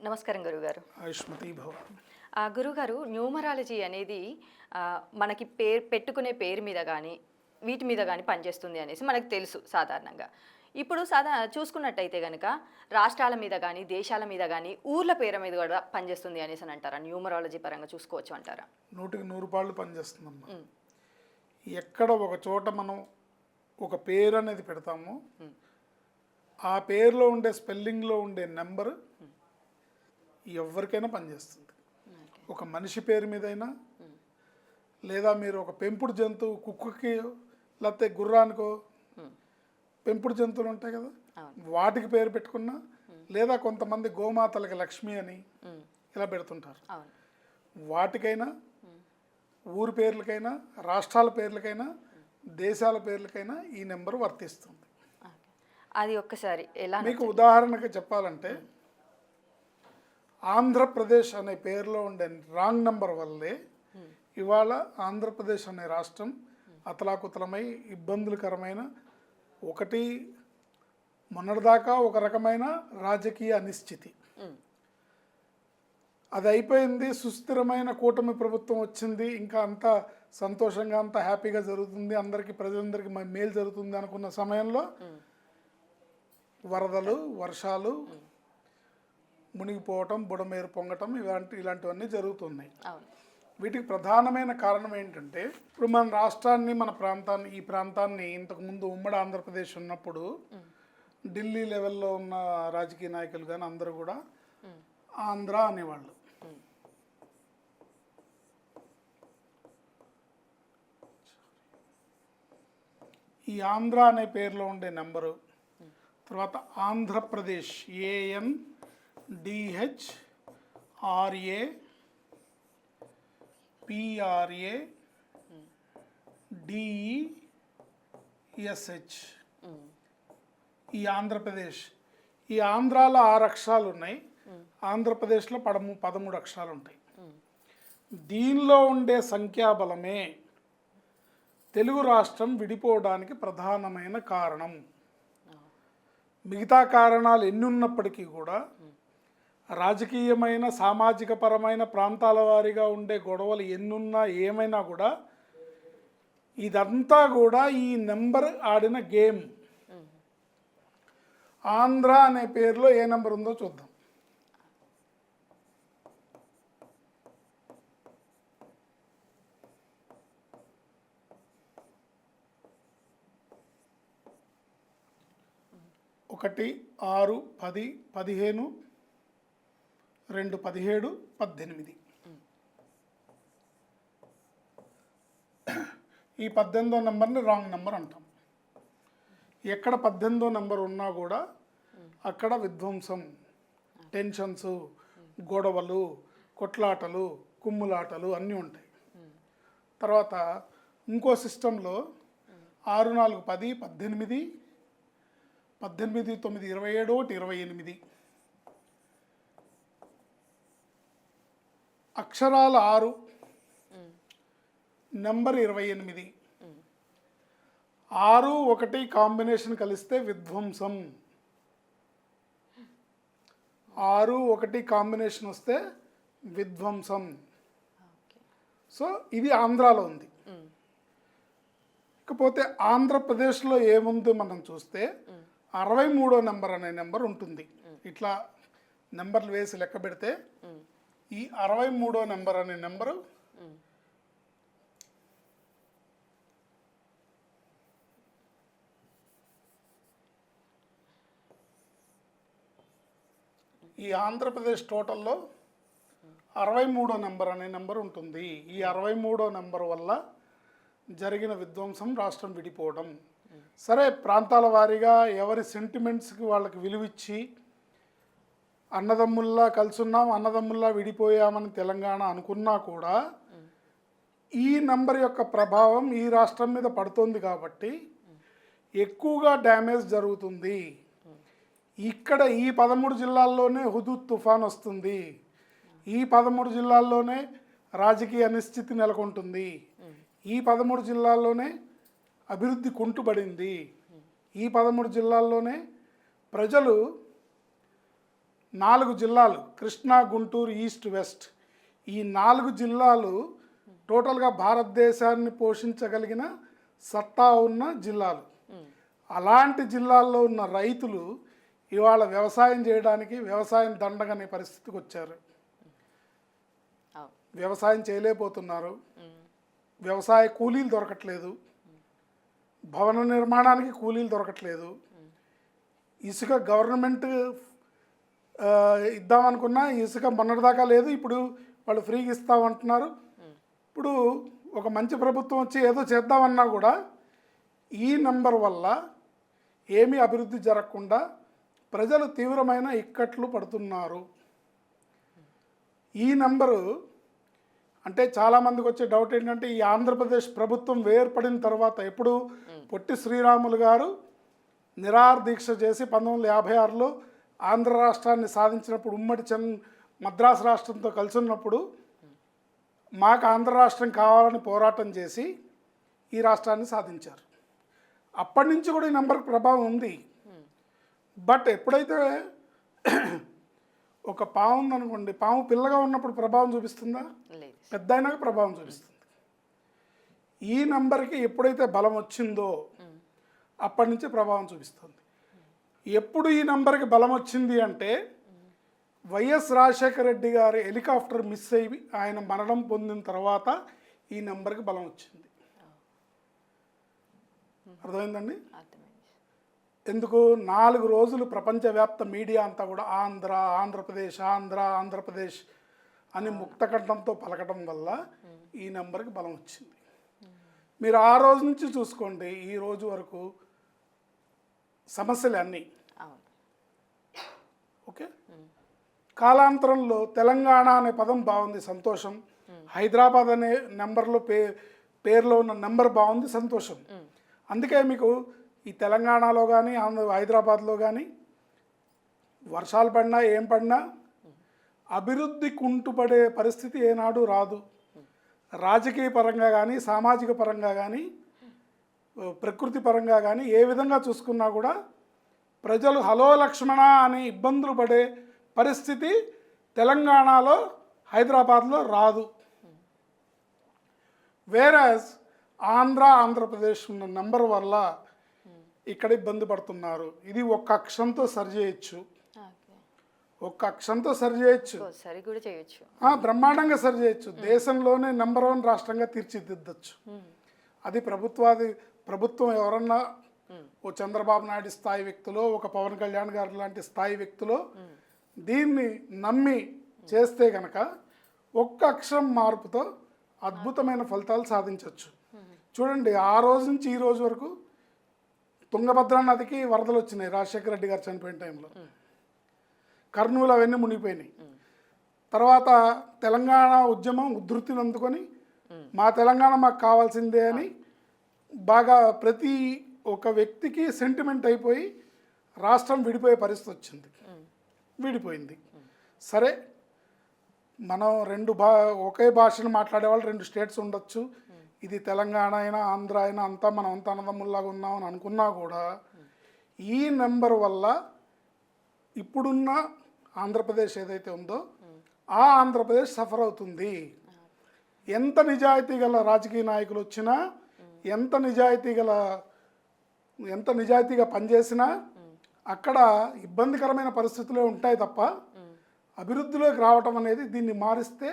నమస్కారం గురుగారు. ఆయుష్మతి భవ. ఆ గురుగారు న్యూమరాలజీ అనేది మనకి పేరు పెట్టుకునే పేరు మీద కానీ వీటి మీద కానీ పనిచేస్తుంది అనేసి మనకు తెలుసు సాధారణంగా. ఇప్పుడు సాధా చూసుకున్నట్టయితే కనుక రాష్ట్రాల మీద కానీ దేశాల మీద కానీ ఊర్ల పేరు మీద కూడా పనిచేస్తుంది అనేసి అని అంటారా? న్యూమరాలజీ పరంగా చూసుకోవచ్చు అంటారా? నూటికి నూరు పాళ్ళు పనిచేస్తుందమ్మా. ఎక్కడ ఒక చోట మనం ఒక పేరు అనేది పెడతామో ఆ పేరులో ఉండే స్పెల్లింగ్లో ఉండే నెంబర్ ఎవరికైనా పనిచేస్తుంది. ఒక మనిషి పేరు మీదైనా లేదా మీరు ఒక పెంపుడు జంతువు కుక్కకి లేకపోతే గుర్రానికో పెంపుడు జంతువులు ఉంటాయి కదా? వాటికి పేరు పెట్టుకున్నా లేదా కొంతమంది గోమాతలకి లక్ష్మి అని ఇలా పెడుతుంటారు. వాటికైనా ఊరి పేర్లకైనా రాష్ట్రాల పేర్లకైనా దేశాల పేర్లకైనా ఈ నెంబర్ వర్తిస్తుంది. అది ఒక్కసారి ఎలా మీకు ఉదాహరణకు చెప్పాలంటే ఆంధ్రప్రదేశ్ అనే పేరులో ఉండే రాంగ్ నంబర్ వల్లే ఇవాళ ఆంధ్రప్రదేశ్ అనే రాష్ట్రం అతలాకుతలమై ఇబ్బందులకరమైన ఒకటి మొన్నటిదాకా ఒక రకమైన రాజకీయ అనిశ్చితి. అది అయిపోయింది సుస్థిరమైన కూటమి ప్రభుత్వం వచ్చింది ఇంకా అంతా సంతోషంగా అంతా హ్యాపీగా జరుగుతుంది అందరికీ ప్రజలందరికీ మేలు జరుగుతుంది అనుకున్న సమయంలో వరదలు వర్షాలు మునిగిపోవటం బుడమేరు పొంగటం ఇలాంటి ఇలాంటివన్నీ జరుగుతున్నాయి. వీటికి ప్రధానమైన కారణం ఏంటంటే ఇప్పుడు మన రాష్ట్రాన్ని మన ప్రాంతాన్ని ఈ ప్రాంతాన్ని ఇంతకుముందు ఉమ్మడి ఆంధ్రప్రదేశ్ ఉన్నప్పుడు ఢిల్లీ లెవెల్లో ఉన్న రాజకీయ నాయకులు కానీ అందరూ కూడా ఆంధ్ర అనేవాళ్ళు. ఈ ఆంధ్ర అనే పేరులో ఉండే నెంబరు తర్వాత Andhra Pradesh AN DH RA PRA DESH ఈ ఆంధ్రప్రదేశ్ ఈ ఆంధ్రాలో ఆరు అక్షరాలు ఉన్నాయి ఆంధ్రప్రదేశ్లో పడము పదమూడు అక్షరాలు ఉంటాయి దీనిలో ఉండే సంఖ్యాబలమే తెలుగు రాష్ట్రం విడిపోవడానికి ప్రధానమైన కారణం. మిగతా కారణాలు ఎన్ని ఉన్నప్పటికీ కూడా రాజకీయమైన సామాజిక పరమైన ప్రాంతాల వారీగా ఉండే గొడవలు ఎన్నున్నా ఏమైనా కూడా ఇదంతా కూడా ఈ నెంబర్ ఆడిన గేమ్. ఆంధ్ర అనే పేరులో ఏ నెంబర్ ఉందో చూద్దాం. ఒకటి ఆరు పది పదిహేను రెండు పదిహేడు పద్దెనిమిది. ఈ పద్దెనిమిదో నెంబర్ని రాంగ్ నెంబర్ అంటాం. ఎక్కడ పద్దెనిమిదో నెంబర్ ఉన్నా కూడా అక్కడ విధ్వంసం టెన్షన్స్ గొడవలు కొట్లాటలు కుమ్ములాటలు అన్నీ ఉంటాయి. తర్వాత ఇంకో సిస్టంలో ఆరు నాలుగు పది పద్దెనిమిది పద్దెనిమిది తొమ్మిది ఇరవై ఏడు ఒకటి ఇరవై ఎనిమిది. అక్షరాల ఆరు. నెంబర్ ఇరవై ఎనిమిది. ఆరు ఒకటి కాంబినేషన్ కలిస్తే విధ్వంసం. ఆరు ఒకటి కాంబినేషన్ వస్తే విధ్వంసం. సో ఇది ఆంధ్రాలో ఉంది. ఇకపోతే ఆంధ్రప్రదేశ్లో ఏముంది మనం చూస్తే అరవై మూడో నెంబర్ అనే నెంబర్ ఉంటుంది. ఇట్లా నెంబర్లు వేసి లెక్క పెడితే ఈ అరవై మూడో నెంబర్ అనే నెంబరు ఈ ఆంధ్రప్రదేశ్ టోటల్లో అరవై మూడో నెంబర్ అనే నెంబర్ ఉంటుంది. ఈ అరవై మూడో నెంబర్ వల్ల జరిగిన విధ్వంసం రాష్ట్రం విడిపోవడం. సరే ప్రాంతాల వారీగా ఎవరి సెంటిమెంట్స్కి వాళ్ళకి విలువిచ్చి అన్నదమ్ముల్లా కలుసున్నాం అన్నదమ్ముల్లా విడిపోయామని తెలంగాణ అనుకున్నా కూడా ఈ నంబర్ యొక్క ప్రభావం ఈ రాష్ట్రం మీద పడుతుంది కాబట్టి ఎక్కువగా డ్యామేజ్ జరుగుతుంది. ఇక్కడ ఈ పదమూడు జిల్లాల్లోనే హుదూద్ తుఫాన్ వస్తుంది. ఈ పదమూడు జిల్లాల్లోనే రాజకీయ అనిశ్చితి నెలకొంటుంది. ఈ పదమూడు జిల్లాల్లోనే అభివృద్ధి కుంటుపడింది. ఈ పదమూడు జిల్లాల్లోనే ప్రజలు నాలుగు జిల్లాలు కృష్ణా గుంటూరు ఈస్ట్ వెస్ట్. ఈ నాలుగు జిల్లాలు టోటల్గా భారతదేశాన్ని పోషించగలిగిన సత్తా ఉన్న జిల్లాలు. అలాంటి జిల్లాల్లో ఉన్న రైతులు ఇవాళ వ్యవసాయం చేయడానికి వ్యవసాయం దండగనే పరిస్థితికి వచ్చారు. వ్యవసాయం చేయలేకపోతున్నారు. వ్యవసాయ కూలీలు దొరకట్లేదు. భవన నిర్మాణానికి కూలీలు దొరకట్లేదు. ఇసుక గవర్నమెంట్ ఇద్దామనుకున్నా ఇసుక మొన్నటిదాకా లేదు ఇప్పుడు వాళ్ళు ఫ్రీగా ఇస్తామంటున్నారు ఇప్పుడు ఒక మంచి ప్రభుత్వం వచ్చి ఏదో చేద్దామన్నా కూడా ఈ నంబర్ వల్ల ఏమీ అభివృద్ధి జరగకుండా ప్రజలు తీవ్రమైన ఇక్కట్లు పడుతున్నారు. ఈ నంబరు అంటే చాలామందికి వచ్చే డౌట్ ఏంటంటే ఈ ఆంధ్రప్రదేశ్ ప్రభుత్వం వేర్పడిన తర్వాత ఎప్పుడు పొట్టి శ్రీరాములు గారు నిరాహార దీక్ష చేసి పంతొమ్మిది వందల యాభై ఆరులో ఆంధ్ర రాష్ట్రాన్ని సాధించినప్పుడు ఉమ్మడి చెన్ మద్రాసు రాష్ట్రంతో కలిసి ఉన్నప్పుడు మాకు ఆంధ్ర రాష్ట్రం కావాలని పోరాటం చేసి ఈ రాష్ట్రాన్ని సాధించారు. అప్పటి నుంచి కూడా ఈ నెంబర్కి ప్రభావం ఉంది. బట్ ఎప్పుడైతే ఒక పాము ఉందనుకోండి పాము పిల్లగా ఉన్నప్పుడు ప్రభావం చూపిస్తుందా? పెద్ద అయినాక ప్రభావం చూపిస్తుంది. ఈ నంబర్కి ఎప్పుడైతే బలం వచ్చిందో అప్పటి నుంచి ప్రభావం చూపిస్తుంది. ఎప్పుడు ఈ నంబర్కి బలం వచ్చింది అంటే వైఎస్ రాజశేఖర రెడ్డి గారి హెలికాప్టర్ మిస్ అయ్యి ఆయన మరణం పొందిన తర్వాత ఈ నెంబర్కి బలం వచ్చింది. అర్థమైందండి? అర్థమైంది. ఎందుకు? నాలుగు రోజులు ప్రపంచవ్యాప్త మీడియా అంతా కూడా ఆంధ్ర ఆంధ్రప్రదేశ్ ఆంధ్ర ఆంధ్రప్రదేశ్ అని ముక్తకంఠంతో పలకడం వల్ల ఈ నెంబర్కి బలం వచ్చింది. మీరు ఆ రోజు నుంచి చూసుకోండి ఈ రోజు వరకు సమస్యలు అన్నీ ఓకే? కాలాంతరంలో తెలంగాణ అనే పదం బాగుంది సంతోషం. హైదరాబాద్ అనే నెంబర్లో పే పేరులో ఉన్న నెంబర్ బాగుంది సంతోషం. అందుకే మీకు ఈ తెలంగాణలో కానీ ఆంధ్ర హైదరాబాద్లో కానీ వర్షాలు పడినా ఏం పడినా అభివృద్ధి కుంటుపడే పరిస్థితి ఏనాడు రాదు. రాజకీయ పరంగా కానీ సామాజిక పరంగా కానీ ప్రకృతి పరంగా కానీ ఏ విధంగా చూసుకున్నా కూడా ప్రజలు హలో లక్ష్మణ అనే ఇబ్బందులు పడే పరిస్థితి తెలంగాణలో హైదరాబాద్లో రాదు. వేరస్ ఆంధ్ర ఆంధ్రప్రదేశ్ ఉన్న నంబర్ వల్ల ఇక్కడ ఇబ్బంది పడుతున్నారు. ఇది ఒక్క అక్షంతో సరి చేయొచ్చు ఒక్క అక్షంతో సరి చేయొచ్చు ఓ, సరి కూడా చేయొచ్చు. ఆ, బ్రహ్మాండంగా సరి చేయొచ్చు దేశంలోనే నెంబర్ వన్ రాష్ట్రంగా తీర్చిదిద్దచ్చు. అది ప్రభుత్వాది ప్రభుత్వం ఎవరన్నా ఓ చంద్రబాబు నాయుడు స్థాయి వ్యక్తులో ఒక పవన్ కళ్యాణ్ గారు లాంటి స్థాయి వ్యక్తులో దీన్ని నమ్మి చేస్తే కనుక ఒక్క అక్షరం మార్పుతో అద్భుతమైన ఫలితాలు సాధించవచ్చు చూడండి ఆ రోజు నుంచి ఈ రోజు వరకు తుంగభద్ర నదికి వరదలు వచ్చినాయి రాజశేఖర రెడ్డి గారు చనిపోయిన టైంలో. కర్నూలు అవన్నీ మునిగిపోయినాయి. తర్వాత తెలంగాణ ఉద్యమం ఉధృతిని అందుకొని మా తెలంగాణ మాకు కావాల్సిందే అని బాగా ప్రతి ఒక వ్యక్తికి సెంటిమెంట్ అయిపోయి రాష్ట్రం విడిపోయే పరిస్థితి వచ్చింది. విడిపోయింది. సరే మనం రెండు భా ఒకే భాషను మాట్లాడే వాళ్ళు రెండు స్టేట్స్ ఉండొచ్చు. ఇది తెలంగాణ అయినా ఆంధ్ర అయినా అంతా మనం అంత అన్నదమ్ముల్లాగా ఉన్నామని అనుకున్నా కూడా ఈ నెంబర్ వల్ల ఇప్పుడున్న ఆంధ్రప్రదేశ్ ఏదైతే ఉందో ఆ ఆంధ్రప్రదేశ్ సఫర్ అవుతుంది. ఎంత నిజాయితీ గల రాజకీయ నాయకులు వచ్చినా ఎంత నిజాయితీ గల ఎంత నిజాయితీగా పనిచేసినా అక్కడ ఇబ్బందికరమైన పరిస్థితులే ఉంటాయి తప్ప అభివృద్ధిలోకి రావటం అనేది దీన్ని మారిస్తే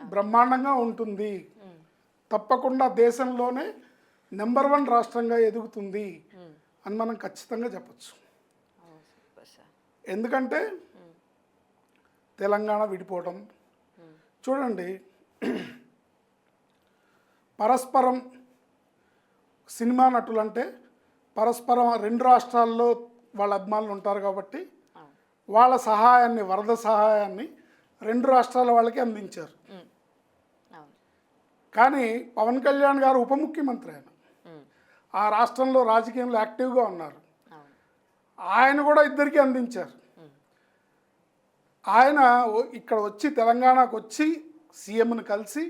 బ్రహ్మాండంగా ఉంటుంది. తప్పకుండా దేశంలోనే నెంబర్ వన్ రాష్ట్రంగా ఎదుగుతుంది అని మనం ఖచ్చితంగా చెప్పచ్చు. ఎందుకంటే తెలంగాణ విడిపోవడం చూడండి పరస్పరం సినిమా నటులు అంటే పరస్పరం రెండు రాష్ట్రాల్లో వాళ్ళ అభిమానులు ఉంటారు కాబట్టి వాళ్ళ సహాయాన్ని వరద సహాయాన్ని రెండు రాష్ట్రాల వాళ్ళకి అందించారు. కానీ పవన్ కళ్యాణ్ గారు ఉప ముఖ్యమంత్రి ఆయన. ఆ రాష్ట్రంలో రాజకీయంలో యాక్టివ్గా ఉన్నారు. ఆయన కూడా ఇద్దరికీ అందించారు. ఆయన ఇక్కడ వచ్చి తెలంగాణకు వచ్చి సీఎంని కలిసి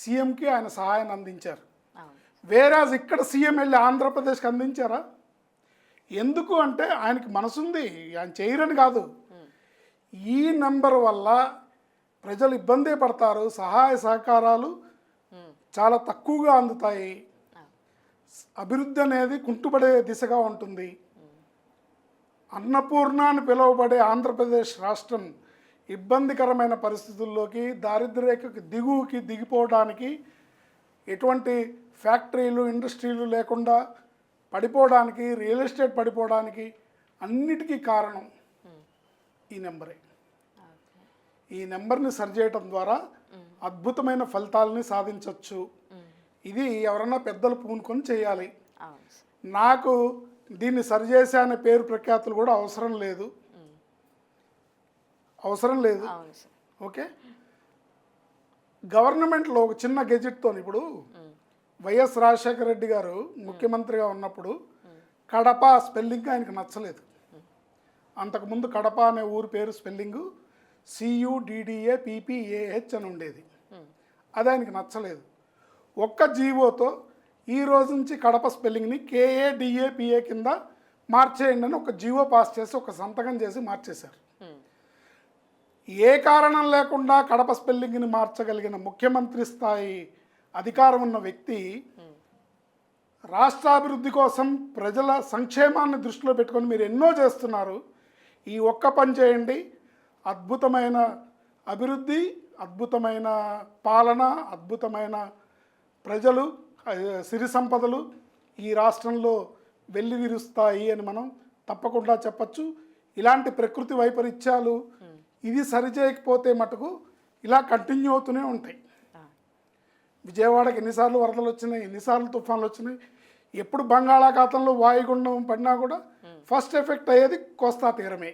సీఎంకి ఆయన సహాయాన్ని అందించారు. వేరాజ్ ఇక్కడ సీఎం వెళ్ళి ఆంధ్రప్రదేశ్కి అందించారా? ఎందుకు అంటే ఆయనకి మనసుంది ఆయన చేయరని కాదు. ఈ నెంబర్ వల్ల ప్రజలు ఇబ్బంది పడతారు సహాయ సహకారాలు చాలా తక్కువగా అందుతాయి. అభివృద్ధి అనేది కుంటుపడే దిశగా ఉంటుంది. అన్నపూర్ణ అని పిలువబడే ఆంధ్రప్రదేశ్ రాష్ట్రం ఇబ్బందికరమైన పరిస్థితుల్లోకి దారిద్ర్యరేఖకి దిగువకి దిగిపోవడానికి ఎటువంటి ఫ్యాక్టరీలు ఇండస్ట్రీలు లేకుండా పడిపోవడానికి రియల్ ఎస్టేట్ పడిపోవడానికి అన్నిటికీ కారణం ఈ నెంబరే. ఈ నెంబర్ని సరిచేయటం ద్వారా అద్భుతమైన ఫలితాలని సాధించవచ్చు ఇది ఎవరన్నా పెద్దలు పూనుకొని చేయాలి. నాకు దీన్ని సరిచేసే అనే పేరు ప్రఖ్యాతులు కూడా అవసరం లేదు. అవసరం లేదు. ఓకే? గవర్నమెంట్లో ఒక చిన్న గెజెట్తో ఇప్పుడు వైఎస్ రాజశేఖర రెడ్డి గారు ముఖ్యమంత్రిగా ఉన్నప్పుడు కడప స్పెల్లింగ్ ఆయనకు నచ్చలేదు. అంతకుముందు కడప అనే ఊరి పేరు స్పెల్లింగు సియుడిడిఏ పిపిఏహెచ్ అని ఉండేది. అది ఆయనకి నచ్చలేదు. ఒక్క జీవోతో ఈ రోజు నుంచి కడప స్పెల్లింగ్ని కేఏడిఏపిఏ కింద మార్చేయండి అని ఒక జీవో పాస్ చేసి ఒక సంతకం చేసి మార్చేశారు. ఏ కారణం లేకుండా కడప స్పెల్లింగ్ని మార్చగలిగిన ముఖ్యమంత్రి స్థాయి అధికారం ఉన్న వ్యక్తి రాష్ట్రాభివృద్ధి కోసం ప్రజల సంక్షేమాన్ని దృష్టిలో పెట్టుకొని మీరు ఎన్నో చేస్తున్నారు. ఈ ఒక్క పని చేయండి. అద్భుతమైన అభివృద్ధి అద్భుతమైన పాలన అద్భుతమైన ప్రజలు సిరి సంపదలు ఈ రాష్ట్రంలో వెల్లి విరుస్తాయి అని మనం తప్పకుండా చెప్పచ్చు. ఇలాంటి ప్రకృతి వైపరీత్యాలు ఇది సరిచేయకపోతే మటుకు ఇలా కంటిన్యూ అవుతూనే ఉంటాయి. విజయవాడకి ఎన్నిసార్లు వరదలు వచ్చినాయి ఎన్నిసార్లు తుఫాన్లు వచ్చినాయి. ఎప్పుడు బంగాళాఖాతంలో వాయుగుండం పడినా కూడా ఫస్ట్ ఎఫెక్ట్ అయ్యేది కోస్తా తీరమే.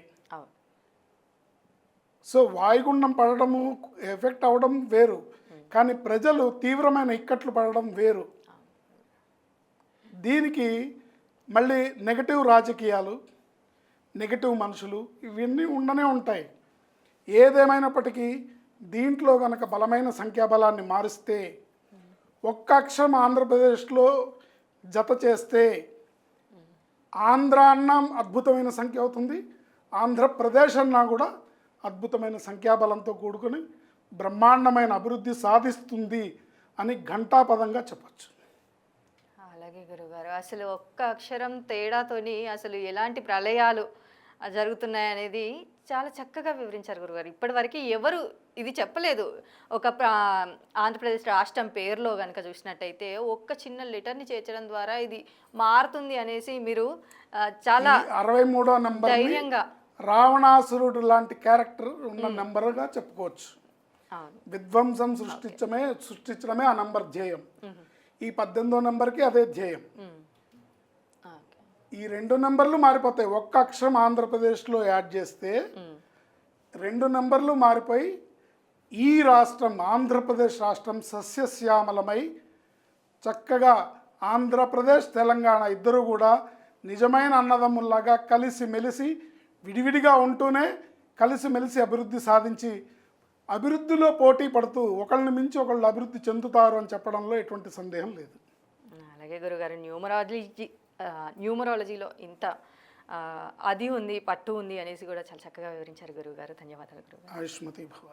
సో వాయుగుండం పడడము ఎఫెక్ట్ అవ్వడం వేరు. కానీ ప్రజలు తీవ్రమైన ఇక్కట్లు పడడం వేరు. దీనికి మళ్ళీ నెగటివ్ రాజకీయాలు నెగటివ్ మనుషులు ఇవన్నీ ఉండనే ఉంటాయి. ఏదేమైనప్పటికీ దీంట్లో కనుక బలమైన సంఖ్యాబలాన్ని మారిస్తే ఒక్క అక్షరం ఆంధ్రప్రదేశ్లో జత చేస్తే ఆంధ్ర అన్న అద్భుతమైన సంఖ్య అవుతుంది. ఆంధ్రప్రదేశ్ అన్నా కూడా అద్భుతమైన సంఖ్యాబలంతో కూడుకుని బ్రహ్మాండమైన అభివృద్ధి సాధిస్తుంది అని ఘంటాపదంగా చెప్పచ్చు. అలాగే గురుగారు. అసలు ఒక్క అక్షరం తేడాతోని అసలు ఎలాంటి ప్రళయాలు జరుగుతున్నాయి అనేది చాలా చక్కగా వివరించారు గురుగారు. ఇప్పటివరకు ఎవరు ఇది చెప్పలేదు. ఒక ప్రా ఆంధ్రప్రదేశ్ రాష్ట్రం పేరులో కనుక చూసినట్టయితే ఒక్క చిన్న లెటర్ని చేర్చడం ద్వారా ఇది మారుతుంది అనేసి మీరు చాలా అరవై మూడో నెంబర్ ధైర్యంగా రావణాసురుడు లాంటి క్యారెక్టర్ ఉన్న నెంబర్గా చెప్పుకోవచ్చు. విధ్వంసం సృష్టించమే సృష్టించడమే ఆ నంబర్ ధ్యేయం. ఈ పద్దెనిమిదో నెంబర్కి అదే ధ్యేయం. ఈ రెండు నెంబర్లు మారిపోతాయి. ఒక్క అక్షరం ఆంధ్రప్రదేశ్లో యాడ్ చేస్తే. రెండు నెంబర్లు మారిపోయి ఈ రాష్ట్రం ఆంధ్రప్రదేశ్ రాష్ట్రం సస్యశ్యామలమై చక్కగా ఆంధ్రప్రదేశ్ తెలంగాణ ఇద్దరు కూడా నిజమైన అన్నదమ్ముల్లాగా కలిసి మెలిసి విడివిడిగా ఉంటూనే కలిసి మెలిసి అభివృద్ధి సాధించి అభివృద్ధిలో పోటీ పడుతూ ఒకళ్ళని మించి ఒకళ్ళు అభివృద్ధి చెందుతారు అని చెప్పడంలో ఎటువంటి సందేహం లేదు. అలాగే గురుగారు న్యూమరాలజీ న్యూమరాలజీలో ఇంత అది ఉంది పట్టు ఉంది అనేసి కూడా చాలా చక్కగా వివరించారు గురుగారు ధన్యవాదాలు గురువు ఆయుష్మతి భవ.